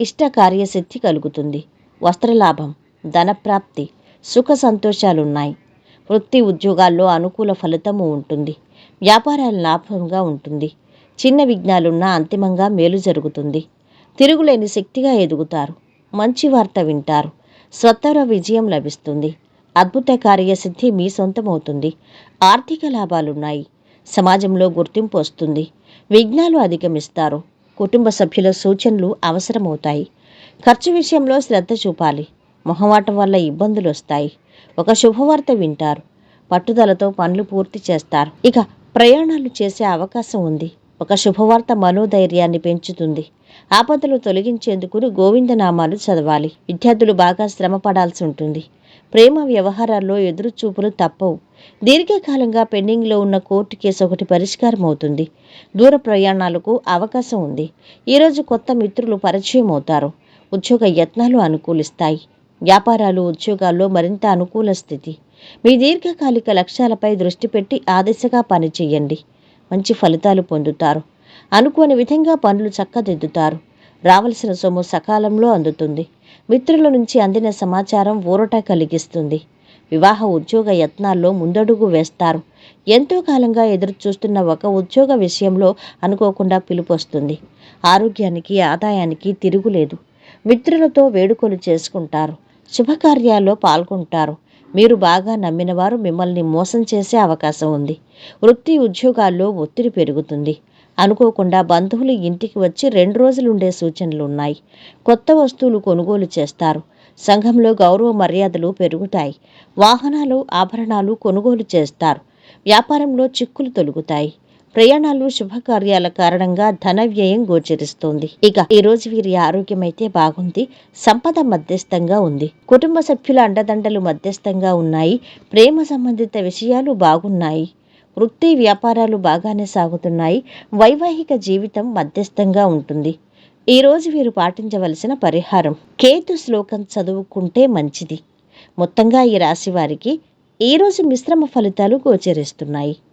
ఇష్ట కార్యసిద్ధి కలుగుతుంది. వస్త్రలాభం ధనప్రాప్తి సుఖ సంతోషాలున్నాయి. వృత్తి ఉద్యోగాల్లో అనుకూల ఫలితము ఉంటుంది. వ్యాపారాల లాభంగా ఉంటుంది. చిన్న విఘ్నాలున్నా అంతిమంగా మేలు జరుగుతుంది. తిరుగులేని శక్తిగా ఎదుగుతారు. మంచి వార్త వింటారు. స్వతర విజయం లభిస్తుంది. అద్భుత కార్యసిద్ధి మీ సొంతమవుతుంది. ఆర్థిక లాభాలున్నాయి. సమాజంలో గుర్తింపు వస్తుంది. విఘ్నాలు అధిగమిస్తారు. కుటుంబ సభ్యుల సూచనలు అవసరమవుతాయి. ఖర్చు విషయంలో శ్రద్ధ చూపాలి. మొహమాటం వల్ల ఇబ్బందులు వస్తాయి. ఒక శుభవార్త వింటారు. పట్టుదలతో పనులు పూర్తి చేస్తారు. ఇక ప్రయాణాలు చేసే అవకాశం ఉంది. ఒక శుభవార్త మనోధైర్యాన్ని పెంచుతుంది. ఆపదలు తొలగించేందుకు గోవిందనామాలు చదవాలి. విద్యార్థులు బాగా శ్రమ పడాల్సి ఉంటుంది. ప్రేమ వ్యవహారాల్లో ఎదురుచూపులు తప్పవు. దీర్ఘకాలంగా పెండింగ్లో ఉన్న కోర్టు కేసు ఒకటి పరిష్కారం అవుతుంది దూర ప్రయాణాలకు అవకాశం ఉంది. ఈరోజు కొత్త మిత్రులు పరిచయం అవుతారు ఉద్యోగ యత్నాలు అనుకూలిస్తాయి. వ్యాపారాలు ఉద్యోగాల్లో మరింత అనుకూల స్థితి. మీ దీర్ఘకాలిక లక్ష్యాలపై దృష్టి పెట్టి ఆ దిశగా పనిచేయండి. మంచి ఫలితాలు పొందుతారు. అనుకోని విధంగా పనులు చక్కదిద్దుతారు. రావలసిన సొమ్ము సకాలంలో అందుతుంది. మిత్రుల నుంచి అందిన సమాచారం ఊరట కలిగిస్తుంది. వివాహ ఉద్యోగ యత్నాల్లో ముందడుగు వేస్తారు. ఎంతో కాలంగా ఎదురు చూస్తున్న ఒక ఉద్యోగ విషయంలో అనుకోకుండా పిలుపు వస్తుంది. ఆరోగ్యానికి ఆదాయానికి తిరుగులేదు మిత్రులతో వేడుకలు చేసుకుంటారు. శుభకార్యాల్లో పాల్గొంటారు. మీరు బాగా నమ్మిన వారు మిమ్మల్ని మోసం చేసే అవకాశం ఉంది. వృత్తి ఉద్యోగాల్లో ఒత్తిడి పెరుగుతుంది. అనుకోకుండా బంధువులు ఇంటికి వచ్చి రెండు రోజులు ఉండే సూచనలు ఉన్నాయి కొత్త వస్తువులు కొనుగోలు చేస్తారు. సంఘంలో గౌరవ మర్యాదలు పెరుగుతాయి. వాహనాలు ఆభరణాలు కొనుగోలు చేస్తారు. వ్యాపారంలో చిక్కులు తొలుగుతాయి. ప్రయాణాలు శుభకార్యాల కారణంగా ధన వ్యయం గోచరిస్తోంది. ఇక ఈ రోజు వీరి ఆరోగ్యం అయితే బాగుంది. సంపద మధ్యస్థంగా ఉంది. కుటుంబ సభ్యుల అండదండలు మధ్యస్థంగా ఉన్నాయి. ప్రేమ సంబంధిత విషయాలు బాగున్నాయి. వృత్తి వ్యాపారాలు బాగానే సాగుతున్నాయి. వైవాహిక జీవితం మధ్యస్థంగా ఉంటుంది. ఈ రోజు వీరు పాటించవలసిన పరిహారం. కేతు శ్లోకం చదువుకుంటే మంచిది. మొత్తంగా ఈ రాశి వారికి ఈరోజు మిశ్రమ ఫలితాలు గోచరిస్తున్నాయి.